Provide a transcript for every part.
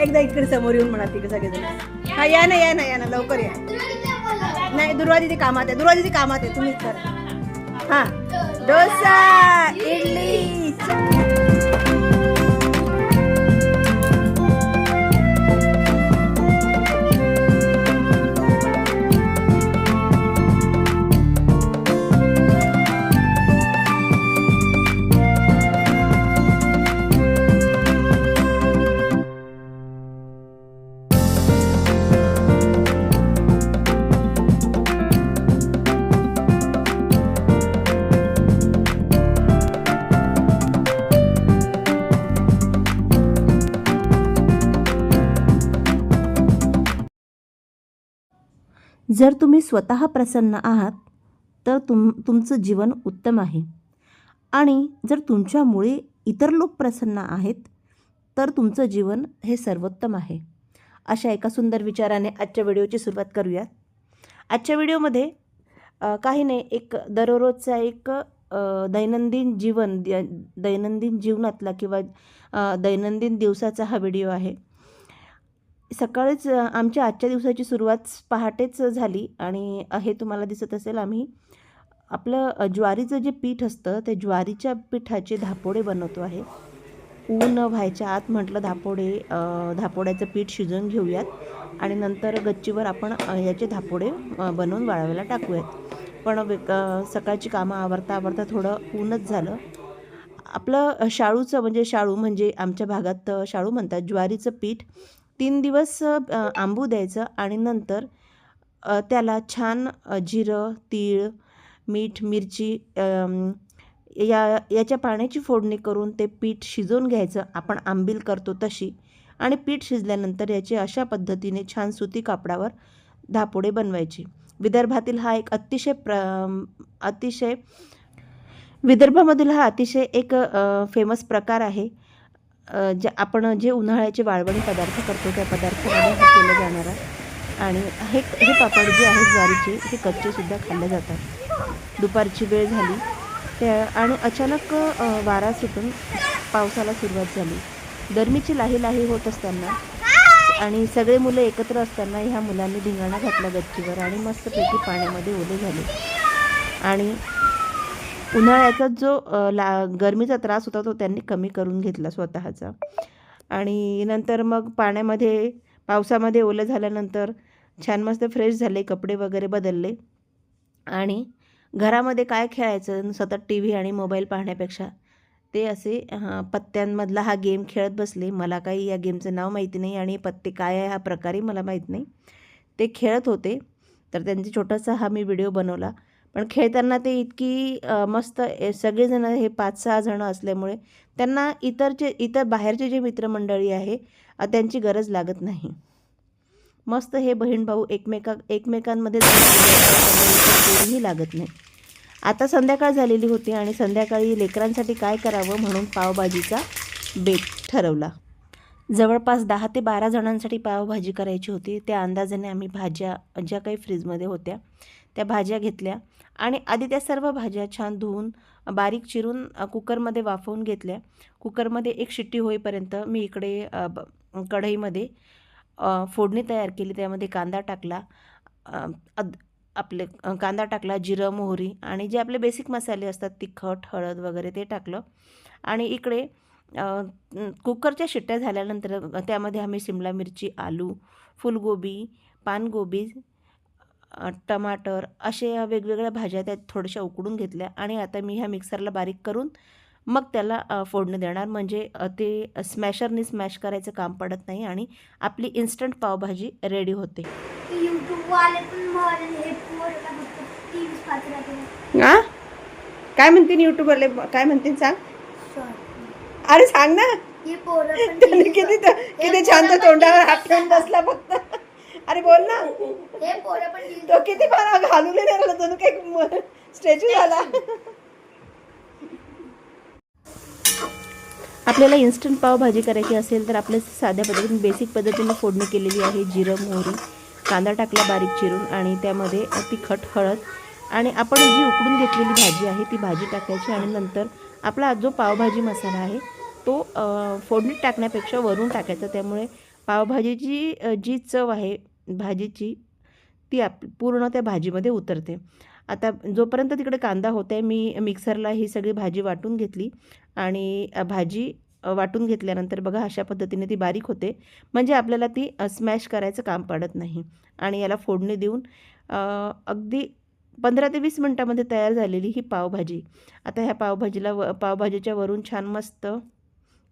एकदा इकडे समोर येऊन म्हणा तिकडे सगळेजण हा या ना या ना या ना लवकर या. नाही दुर्वा दिदी कामात आहे दुर्वा दिदी कामात आहे तुम्हीच करा. हा. डोसा इडली जर तुम्ही स्वतः प्रसन्न आहात तर तुम तुमचं जीवन उत्तम आहे. आणि जर तुमच्यामुळे इतर लोक प्रसन्न आहेत तर तुमचं जीवन हे सर्वोत्तम आहे. अशा एका सुंदर विचाराने आजच्या व्हिडिओची सुरुवात करूयात. आजच्या व्हिडिओमध्ये काही नाही एक दररोजचा एक दैनंदिन जीवन द- दैनंदिन जीवनातला किंवा दैनंदिन दिवसाचा हा व्हिडिओ आहे. सकाळीच आमच्या आजच्या दिवसाची सुरुवात पहाटेच झाली आणि हे तुम्हाला दिसत असेल आम्ही. आपलं ज्वारीचं जे पीठ असतं ते ज्वारीच्या पिठाचे धापोडे बनवतो आहे. ऊन व्हायच्या आत म्हटलं धापोडे धापोड्याचं पीठ शिजवून घेऊयात आणि नंतर गच्चीवर आपण याचे धापोडे बनवून वाळवायला टाकूयात. पण वे- सकाळची कामं आवरता आवरता थोडं ऊनच झालं. आपलं शाळूचं म्हणजे शाळू म्हणजे आमच्या भागात शाळू म्हणतात ज्वारीचं पीठ. तीन दिवस आंबू द्यायचं आणि नंतर त्याला छान जिरं तीळ मीठ मिरची या याच्या पाण्याची फोडणी करून ते पीठ शिजवून घ्यायचं. आपण आंबील करतो तशी आणि पीठ शिजल्यानंतर याचे अशा पद्धतीने छान सुती कापडावर धापोडे बनवायची. विदर्भातील हा एक अतिशय प्र अतिशय विदर्भामधील हा अतिशय एक फेमस प्रकार आहे. जे आपण जे उन्हाळ्याचे वाळवणी पदार्थ करतो त्या पदार्थामध्ये हे केलं जाणार आहे. आणि हे हे पापड जे आहेत ज्वारीचे हे कच्चेसुद्धा खाल्ले जातात. दुपारची वेळ झाली. त्या आणि अचानक वारा सुटून पावसाला सुरुवात झाली. गरमीची लाही लाही होत असताना आणि सगळे मुलं एकत्र असताना ह्या मुलांनी धिंगाणा घातला गच्चीवर आणि मस्तपैकी पाण्यामध्ये ओले झाले. आणि उन्हाळ्याचा जो ला गरमीचा त्रास होता तो त्यांनी कमी करून घेतला स्वतःचा. आणि नंतर मग पाण्यामध्ये पावसामध्ये ओलं झाल्यानंतर छान मस्त फ्रेश झाले कपडे वगैरे बदलले. आणि घरामध्ये काय खेळायचं सतत टी व्ही आणि मोबाईल पाहण्यापेक्षा ते असे पत्त्यांमधला हा गेम खेळत बसले. मला काही या गेमचं नाव माहिती नाही आणि पत्ते काय आहे हा प्रकारही मला माहीत नाही. ते खेळत होते. तर त्यांचा छोटासा हा मी व्हिडिओ बनवला. पण खेळताना ते इतकी मस्त सगळेजणं सगळेजण हे पाच सहा जणं असल्यामुळे त्यांना इतरचे इतर बाहेरचे जे मित्रमंडळी आहे त्यांची गरज लागत नाही. मस्त हे बहीण भाऊ एकमेका एकमेकांमध्ये कोणीही लागत नाही. आता संध्याकाळ झालेली होती आणि संध्याकाळी लेकरांसाठी काय करावं म्हणून पावभाजीचा बेत ठरवला. जवळपास दहा ते बारा जणांसाठी पावभाजी करायची होती. त्या अंदाजाने आम्ही भाज्या ज्या काही फ्रीजमध्ये होत्या त्या भाज्या घेतल्या आणि आधी त्या सर्व भाज्या छान धुवून बारीक चिरून कुकरमध्ये वाफवून घेतल्या. कुकरमध्ये एक शिट्टी होईपर्यंत मी इकडे ब- कढईमध्ये फोडणी तयार केली. त्यामध्ये कांदा टाकला अद आपले कांदा टाकला जिरं मोहरी आणि जे आपले बेसिक मसाले असतात तिखट हळद वगैरे ते टाकलं. आणि इकडे कुकरच्या शिट्ट्या झाल्यानंतर त्यामध्ये आम्ही शिमला मिरची आलू फुलगोबी पानगोबी टमाटर असे वेगवेगळ्या भाज्या त्यात थोड्याशा उकडून घेतल्या आणि आता मी ह्या मिक्सरला बारीक करून मग त्याला फोडणी देणार. म्हणजे ते स्मॅशरनी स्मॅश करायचं काम पडत नाही आणि आपली इन्स्टंट पावभाजी रेडी होते. हे आ? काय म्हणतील युट्यूबरले काय म्हणतील सांग. अरे सांग ना. किती किती छान तोंडावर हात ठेवून बसला फक्त. अरे बोल ना. हे पोरं पण TV तो किती फार घालून नाही राहिला तो काही स्टॅच्यू झाला. आपल्याला इन्स्टंट पावभाजी करायची असेल तर आपल्या साध्या पद्धतीने बेसिक पद्धतीने फोडणी केलेली आहे जिरं मोहरी कांदा टाकला बारीक चिरून आणि त्यामध्ये तिखट हळद आणि आपण जी उकडून घेतलेली भाजी आहे ती भाजी टाकायची आणि नंतर आपला जो पावभाजी मसाला आहे तो अ, फोडणीत टाकण्यापेक्षा वरून टाकायचा. त्यामुळे पावभाजीची अ, जी चव आहे भाजीची ती आप पूर्ण त्या भाजीमध्ये उतरते. आता जोपर्यंत तिकडे कांदा होत आहे मी मिक्सरला ही सगळी भाजी वाटून घेतली आणि भाजी वाटून घेतल्यानंतर बघा अशा पद्धतीने ती बारीक होते. म्हणजे आपल्याला ती स्मॅश करायचं काम पडत नाही. आणि याला फोडणी देऊन अगदी पंधरा ते वीस मिनटामध्ये तयार झालेली ही पावभाजी. आता ह्या पावभाजीला व पावभाजीच्या वरून छान मस्त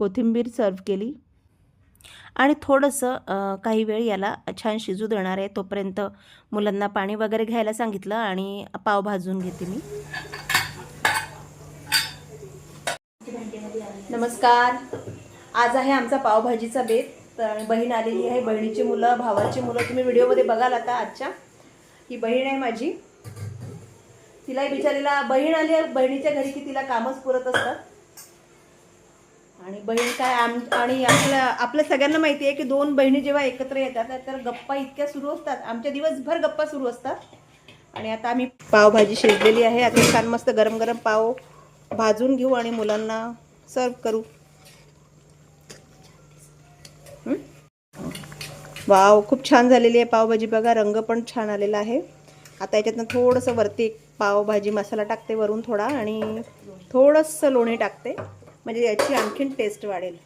कोथिंबीर सर्व केली. आणि थोडंसं काही वेळ याला छान शिजू देणार आहे तोपर्यंत मुलांना पाणी वगैरे घ्यायला सांगितलं आणि पाव भाजून घेते मी. नमस्कार. आज आहे आमचा पावभाजीचा बेत. तर बहीण आलेली आहे. बहिणीची मुलं भावाची मुलं. तुम्ही व्हिडिओमध्ये बघाल आता आजच्या. ही बहीण आहे माझी. तिलाही बिचारीला बहीण आली आहे. बहिणीच्या घरी की तिला कामच पुरत असतात. आणि बहीण काय आम आणि आपल्या आपल्या सगळ्यांना माहिती आहे की दोन बहिणी जेव्हा एकत्र येतात तर गप्पा इतक्या सुरू असतात. आमच्या दिवसभर गप्पा सुरू असतात. आणि आता आम्ही पावभाजी शिजलेली आहे. आता छान मस्त गरम गरम पाव भाजून घेऊ आणि मुलांना सर्व करू. वाव खूप छान झालेली आहे पावभाजी. बघा रंग पण छान आलेला आहे. आता याच्यातनं थोडंसं वरती पावभाजी मसाला टाकते वरून थोडा आणि थोडंसं लोणी टाकते. म्हणजे याची आणखीन टेस्ट वाढेल.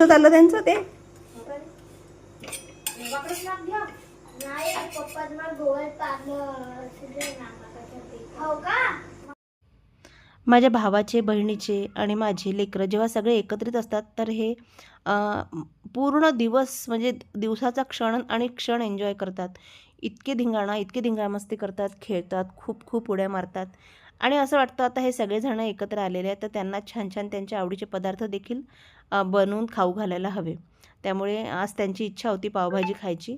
झालं त्यांचं ते? माझ्या भावाचे बहिणीचे आणि माझे लेकरं जेव्हा सगळे एकत्रित असतात तर हे पूर्ण दिवस म्हणजे दिवसाचा क्षण आणि क्षण एन्जॉय करतात. इतके धिंगाणा इतके धिंगामस्ती करतात खेळतात खूप खूप उड्या मारतात. आणि असं वाटतं आता हे सगळेजण एकत्र आलेले आहेत तर त्यांना छान छान त्यांच्या आवडीचे पदार्थ देखील बनवून खाऊ घालायला हवे. त्यामुळे आज त्यांची इच्छा होती पावभाजी खायची.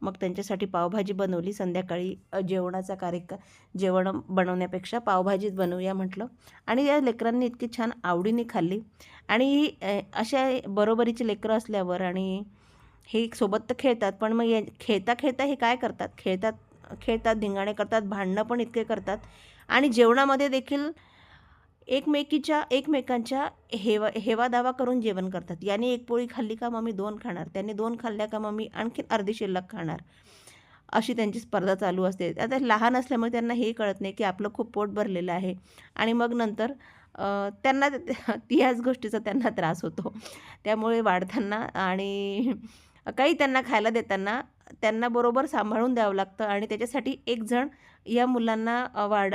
मग त्यांच्यासाठी पावभाजी बनवली. संध्याकाळी जेवणाचा कार्यक्रम जेवण बनवण्यापेक्षा पावभाजीच बनवूया म्हटलं. आणि या लेकरांनी इतकी छान आवडीने खाल्ली. आणि अशा बरोबरीचे लेकरं असल्यावर आणि हे सोबत तर खेळतात पण मग या खेळता खेळता हे काय करतात? खेळतात खेळतात धिंगाणे करतात भांडणं पण इतके करतात आणि जेवणामध्ये देखील एकमेकीच्या एकमेकांच्या हेवा हेवा दावा करून जेवण करतात. याने एक पोळी खाल्ली का मग मी दोन खाणार. त्याने दोन खाल्ल्या का मग मी आणखीन अर्धी शिल्लक खाणार. अशी त्यांची स्पर्धा चालू असते. आता लहान असल्यामुळे त्यांना हे कळत नाही की आपलं खूप पोट भरलेलं आहे. आणि मग नंतर त्यांना ती ह्याच गोष्टीचा त्यांना त्रास होतो. त्यामुळे वाढताना आणि काही त्यांना खायला देताना त्यांना बरोबर सांभाळून द्यावं लागतं आणि त्याच्यासाठी एक जण या मुलांना वाढ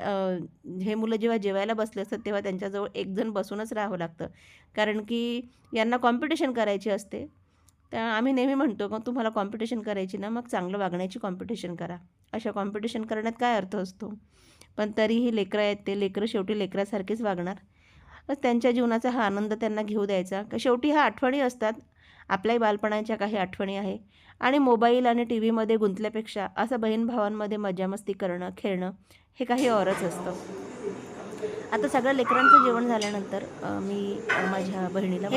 हे मुलं जेव्हा जेवायला बसले असतात तेव्हा त्यांच्याजवळ एक जण बसूनच राहावं लागतं. कारण की यांना कॉम्पिटिशन करायची असते. त्या आम्ही नेहमी म्हणतो मग तुम्हाला कॉम्पिटिशन करायची ना मग चांगलं वागण्याची कॉम्पिटिशन करा. अशा कॉम्पिटिशन करण्यात काय अर्थ असतो? पण तरीही लेकरं आहेत ते लेकरं शेवटी लेकरासारखेच वागणार. त्यांच्या जीवनाचा हा आनंद त्यांना घेऊ द्यायचा. का शेवटी ह्या आठवणी असतात आपल्याही बालपणाच्या काही आठवणी आहे. आणि मोबाईल आणि टी व्हीमध्ये गुंतल्यापेक्षा असं बहीण भावांमध्ये मजामस्ती करणं खेळणं हे काही औरच असतं. आता सगळं लेकरांचं जेवण झाल्यानंतर मी माझ्या बहिणीला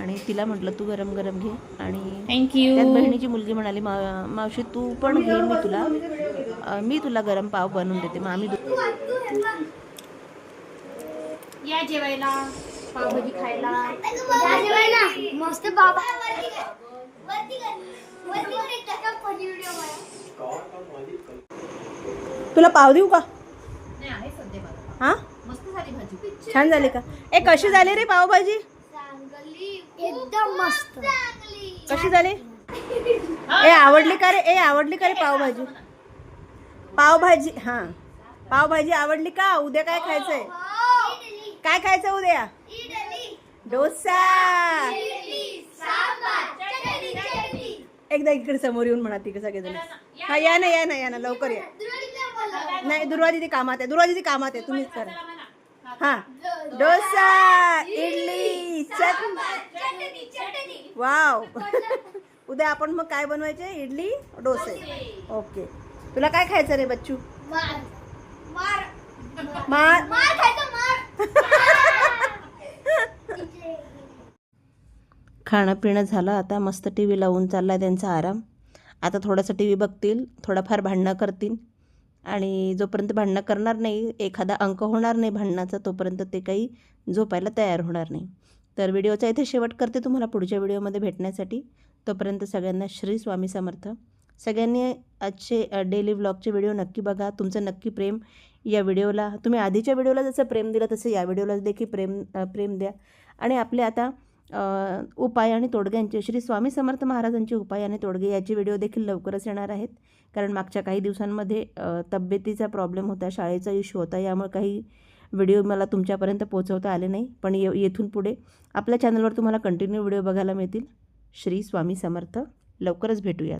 आणि तिला म्हटलं तू गरम गरम घे. आणि थँक्यू त्यात बहिणीची मुलगी म्हणाली मा मावशी तू पण घे मी तुला मी तुला गरम पाव बनवून देते मग आम्ही या जेवायला. पावभाजी खायला. मस्त बाबा. तुला पाव देऊ का? हा? मस्त झाली भाजी. छान झाली का? ए कशी झाली रे पावभाजी? एकदम मस्त. कशी झाली? ए आवडली का रे? ए आवडली का रे पावभाजी? पावभाजी हा. पावभाजी आवडली का? उद्या काय खायचंय? इडली काय खायचं उद्या? डोसा. एकदा इकडे समोर येऊन म्हणा तिकडे सगळेजण हा या ना या ना या ना लवकर या. नाही दुर्वा दिदी कामात आहे दुर्वा दिदी कामात आहे तुम्हीच करा. हा. डोसा इडली चट चटणी. वाव. उद्या आपण मग काय बनवायचे? इडली डोसे. ओके. तुला काय खायचं रे बच्चू? मार. मार. खाणं पिणं झालं. आता मस्त टी व्ही लावून चालला आहे त्यांचा आराम. आता थोडंसं टी व्ही बघतील थोडंफार भांडणं करतील. आणि जोपर्यंत भांडणं करणार नाही एखादा अंक होणार नाही भांडणाचा तोपर्यंत ते काही झोपायला तयार होणार नाही. तर व्हिडिओचा इथे शेवट करते तुम्हाला पुढच्या व्हिडिओमध्ये भेटण्यासाठी. तोपर्यंत सगळ्यांना श्री स्वामी समर्थ. सगळ्यांनी आजचे डेली व्लॉगचे व्हिडिओ नक्की बघा. तुमचं नक्की प्रेम या व्हिडिओला तुम्ही आधीच्या व्हिडिओला जसं प्रेम दिलं तसं या व्हिडिओला देखील प्रेम प्रेम द्या. आणि आपले आता उपाय आणि तोडग्यांचे श्री स्वामी समर्थ महाराजांचे उपाय आणि तोडगे याचे व्हिडिओ देखील लवकरच येणार आहेत. कारण मागच्या काही दिवसांमध्ये तब्येतीचा प्रॉब्लेम होता शाळेचा इश्यू होता यामुळे काही व्हिडिओ मला तुमच्यापर्यंत पोहोचवता आले नाही. पण ये येथून पुढे आपल्या चॅनलवर तुम्हाला कंटिन्यू व्हिडिओ बघायला मिळतील. श्री स्वामी समर्थ लवकरच भेटूयात.